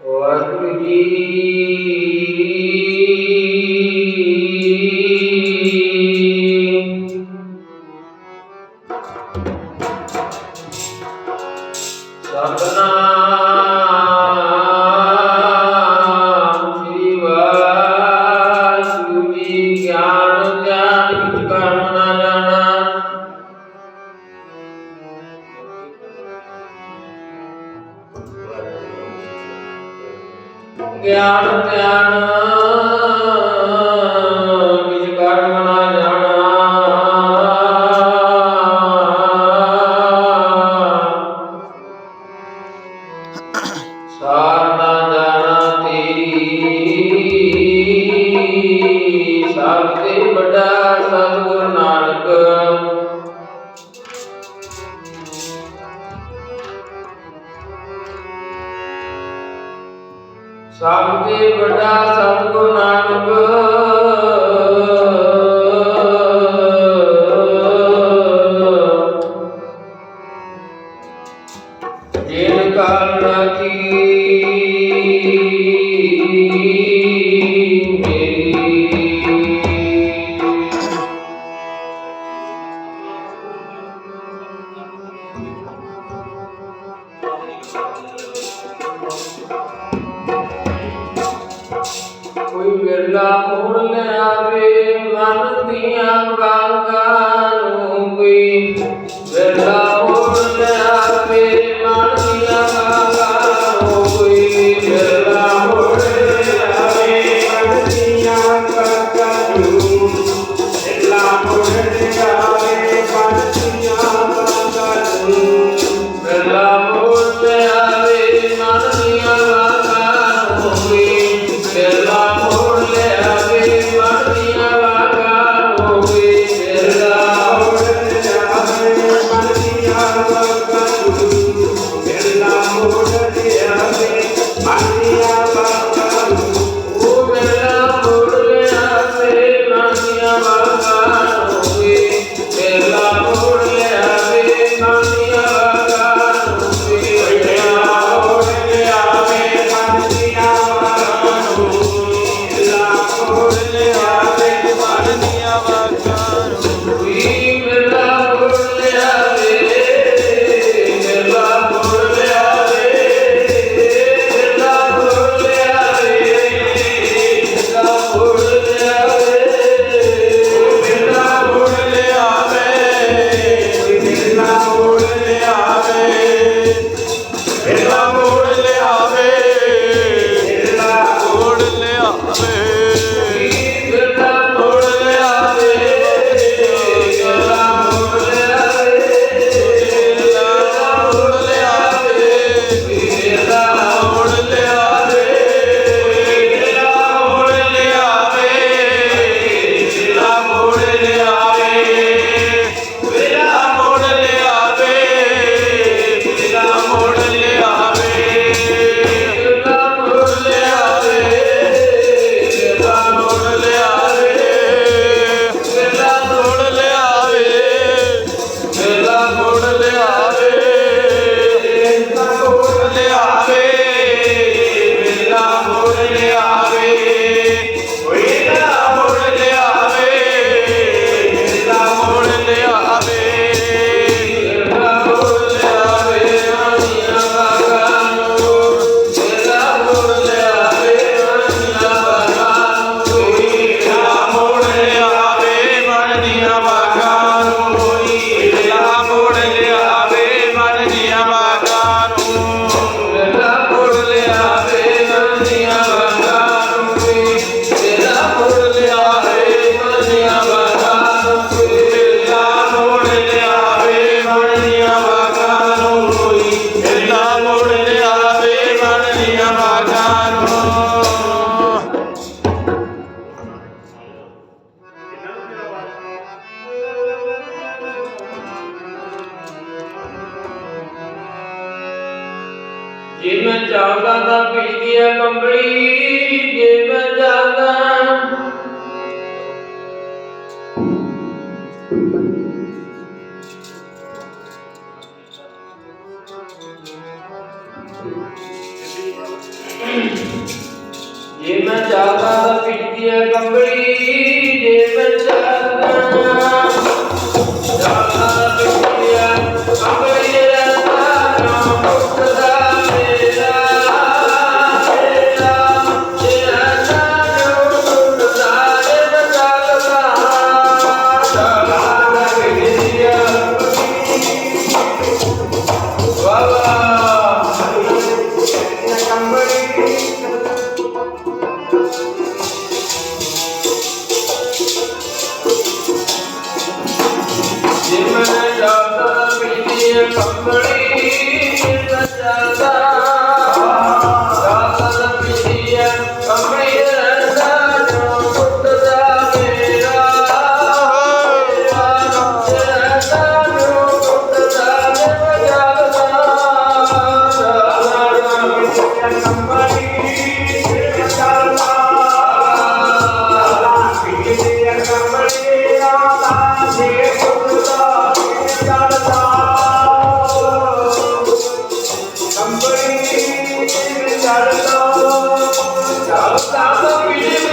ਵਾਹਿਗੁਰੂ ਜੀ ਸਤਨਾਮ ਗਿਆਨ ਧਿਆਨ ਨਿਜ ਕਾਰਨ ਨਾ ਜਾਣਾ। ਸਾਰ ਨਾ ਜਾਣਾ ਤੇਰੀ। ਸਭ ਤੇ ਵੱਡਾ ਸਤਿਗੁਰ ਨਾਨਕ। सबके बड़ा सब ਵਿਰਲਾ ਮੋੜ ਲੈ ਆਵੇ ਮਨ ਦੀਆਂ ਗਾ ਜੇ ਮੈਂ ਜਾਗਾ ਤਾਂ ਪੀਦੀ ਆ ਕੰਬਲੀ ਜੇ ਮੈਂ ਜਾਗਾ ਜੇ ਮੈਂ ਜਾਗਾ ਤਾਂ ਪੀਦੀ ਆ ਕੰਬਲੀ ਜੇ ਮੈਂ ਜਾਗਾ Somebody, 小小的雨。滴